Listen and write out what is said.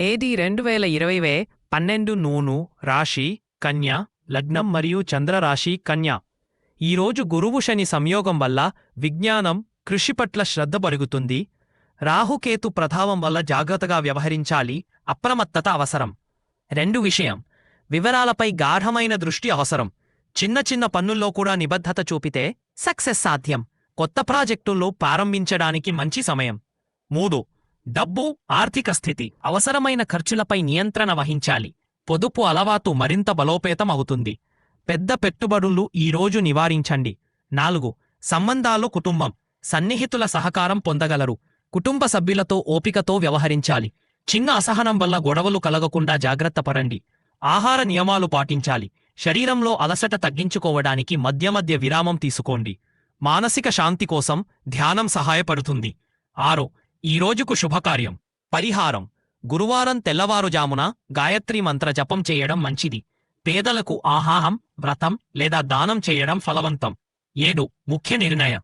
ఏది రెండు వేల ఇరవైవే పన్నెండు నూను రాశి కన్య లగ్నం మరియు చంద్రరాశి కన్య. ఈరోజు గురువు శని సంయోగం వల్ల విజ్ఞానం కృషి పట్ల శ్రద్ధ పెరుగుతుంది రాహుకేతు ప్రభావం వల్ల జాగ్రత్తగా వ్యవహరించాలి అప్రమత్తత అవసరం. రెండు విషయం. వివరాలపై గాఢమైన దృష్టి అవసరం. చిన్న చిన్న పన్నుల్లో కూడా నిబద్ధత చూపితే సక్సెస్ సాధ్యం. కొత్త ప్రాజెక్టుల్లో ప్రారంభించడానికి మంచి సమయం. మూడు. డబ్బు ఆర్థిక స్థితి అవసరమైన ఖర్చులపై నియంత్రణ వహించాలి. పొదుపు అలవాటు మరింత బలోపేతం అవుతుంది. పెద్ద పెట్టుబడులు ఈరోజు నివారించండి. నాలుగు సంబంధాలు కుటుంబం. సన్నిహితుల సహకారం పొందగలరు. కుటుంబ సభ్యులతో ఓపికతో వ్యవహరించాలి. చిన్న అసహనం వల్ల గొడవలు కలగకుండా జాగ్రత్త పడండి. ఆహార నియమాలు పాటించాలి. శరీరంలో అలసట తగ్గించుకోవడానికి మధ్య మధ్య విరామం తీసుకోండి. మానసిక శాంతి కోసం ధ్యానం సహాయపడుతుంది. ఆరు ఈ రోజుకు శుభకార్యం. పరిహారం. గురువారం తెల్లవారుజామున గాయత్రి మంత్ర జపం చేయడం మంచిది. పేదలకు ఆహారం వ్రతం లేదా దానం చేయడం ఫలవంతం. ఏడు. ముఖ్య నిర్ణయం.